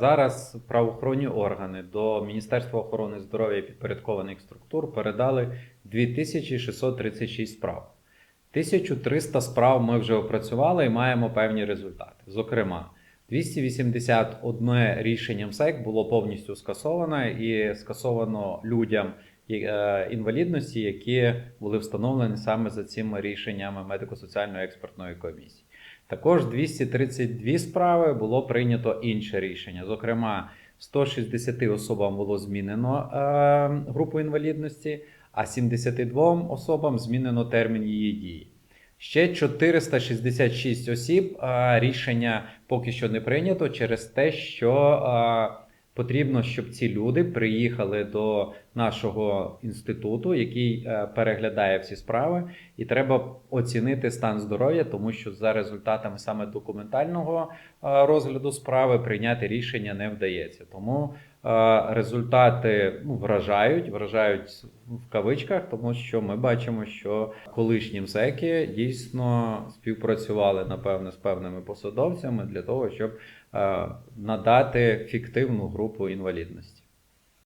Зараз правоохоронні органи до Міністерства охорони здоров'я і підпорядкованих структур передали 2636 справ. 1300 справ ми вже опрацювали і маємо певні результати. Зокрема, 281 рішення МСЕК було повністю скасовано і скасовано людям е, інвалідності, які були встановлені саме за цими рішеннями медико-соціальної експертної комісії. Також 232 справи було прийнято інше рішення. Зокрема, 160 особам було змінено е, групу інвалідності, а 72 особам змінено термін її дії. Ще 466 осіб е, рішення поки що не прийнято через те, що е, потрібно, щоб ці люди приїхали до нашого інституту, який е, переглядає всі справи, і треба оцінити стан здоров'я, тому що за результатами саме документального е, розгляду справи прийняти рішення не вдається. Тому е, результати ну, вражають, вражають в кавичках, тому що ми бачимо, що колишні МСЕКи дійсно співпрацювали напевне з певними посадовцями для того, щоб надати фіктивну групу інвалідності.